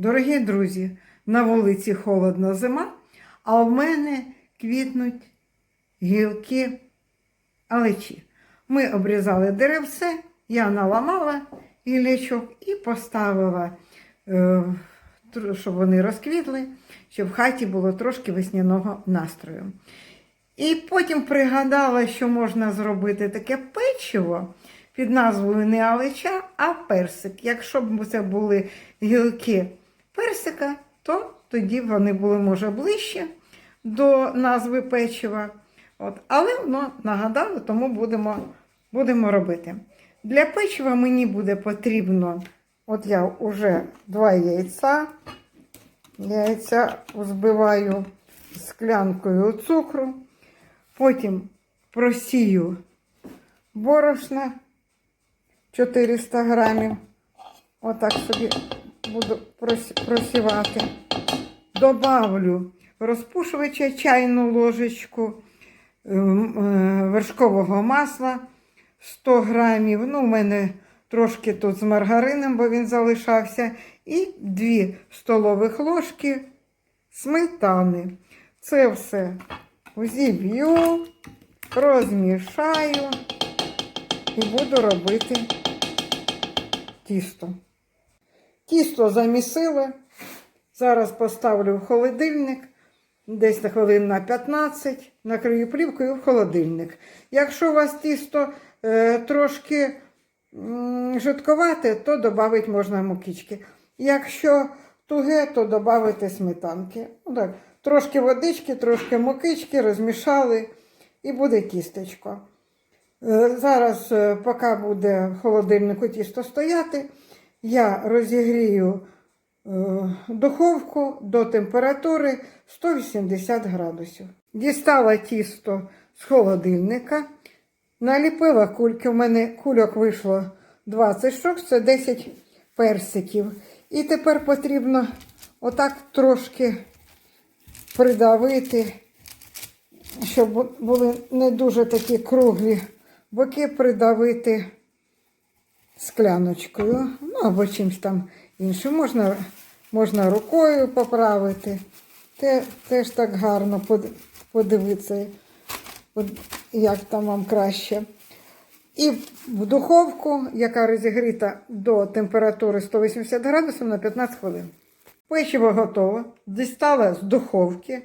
Дорогі друзі, на вулиці холодна зима, а в мене квітнуть гілки алечі. Ми обрізали деревце, я наламала гілячок і поставила, е, щоб вони розквітли, щоб в хаті було трошки весняного настрою. І потім пригадала, що можна зробити таке печиво під назвою не алеча, а персик. Якщо б це були гілки персика, то тоді вони були, може, ближче до назви печива. От. Але воно нагадало, тому будемо, будемо робити. Для печива мені буде потрібно, от я вже два яйця. Яйця збиваю склянкою цукру. Потім просію борошна 400 грамів. Отак собі буду просівати. Добавлю розпушувача чайну ложечку ем, е, вершкового масла 100 грамів. Ну, у мене трошки тут з маргарином, бо він залишався. І 2 столових ложки сметани. Це все зіб'ю, розмішаю і буду робити тісто. Тісто замісили. Зараз поставлю в холодильник десь на хвилин на 15, накрию плівкою в холодильник. Якщо у вас тісто е, трошки м, то додати можна мукички. Якщо туге, то додати сметанки. Ну, так, трошки водички, трошки мукички, розмішали і буде тістечко. Е, Зараз, е, поки буде в холодильнику тісто стояти, я розігрію е, духовку до температури 180 градусів. Дістала тісто з холодильника, наліпила кульки. У мене кульок вийшло 20 штук, це 10 персиків. І тепер потрібно отак трошки придавити, щоб були не дуже такі круглі боки придавити скляночкою, або чимось там іншим. Можна, можна рукою поправити. Те, теж так гарно подивитися, як там вам краще. І в духовку, яка розігріта до температури 180 градусів на 15 хвилин. Печиво готове. Дістала з духовки,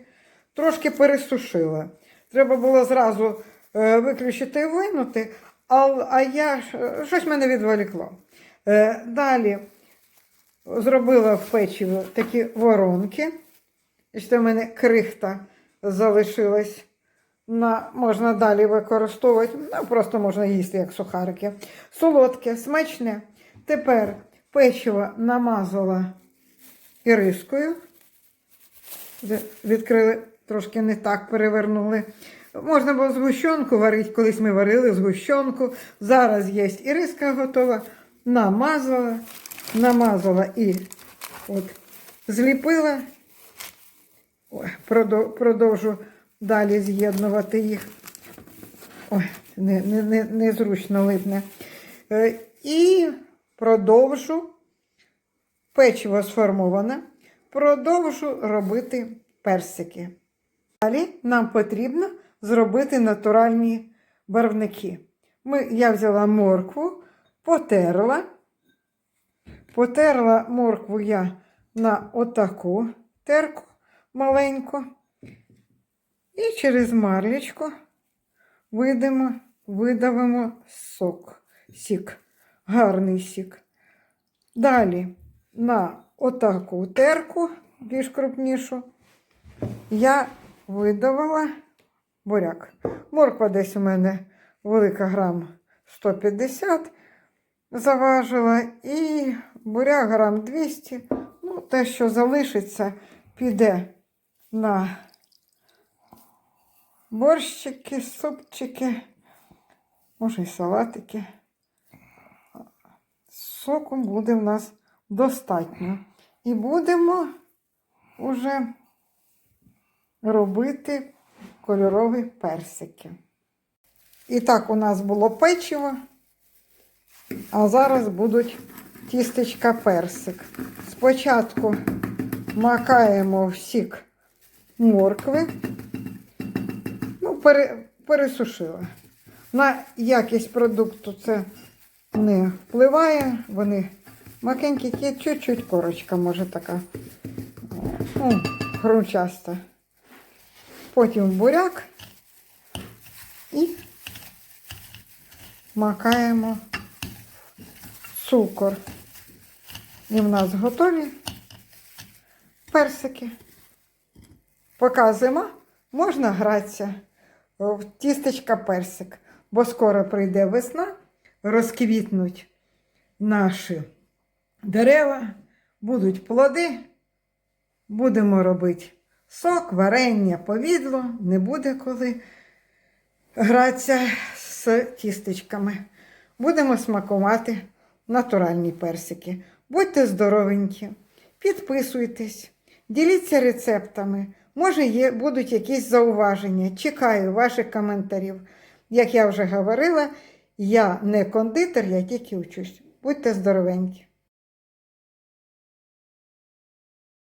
трошки пересушила. Треба було зразу е, виключити і винути, а, я щось мене відволікло. Е, далі зробила в печиво такі воронки. І ще в мене крихта залишилась. На, можна далі використовувати, ну, просто можна їсти як сухарики. Солодке, смачне. Тепер печиво намазала ірискою. Відкрили, трошки не так перевернули. Можна було згущенку варити, колись ми варили згущенку. Зараз є іриска готова. Намазала, намазала і от зліпила. Ой, продовжу далі з'єднувати їх. Ой, не, не, не, незручно видно. Е, І продовжу печиво сформоване, продовжу робити персики. Далі нам потрібно зробити натуральні барвники. Ми, я взяла моркву, потерла. Потерла моркву я на отаку терку маленьку. І через марлечку видимо, видавимо сок, сік, гарний сік. Далі на отаку терку, більш крупнішу, я видавила буряк. Морква десь у мене велика грам 150 заважила, і буряк грам 200. Ну, те, що залишиться, піде на борщики, супчики, може і салатики. Соку буде в нас достатньо. І будемо уже робити кольорові персики. І так у нас було печиво, а зараз будуть тістечка персик. Спочатку макаємо в сік моркви. Ну, пере, пересушила. На якість продукту це не впливає. Вони макенькі, чуть-чуть корочка може така. Ну, грунчаста. Потім буряк і макаємо цукор. І в нас готові персики. Показуємо, можна гратися в тістечка персик, бо скоро прийде весна, розквітнуть наші дерева, будуть плоди, будемо робити сок, варення, повідло, не буде коли гратися з тістечками. Будемо смакувати натуральні персики. Будьте здоровенькі, підписуйтесь, діліться рецептами. Може, є, будуть якісь зауваження. Чекаю ваших коментарів. Як я вже говорила, я не кондитер, я тільки учусь. Будьте здоровенькі.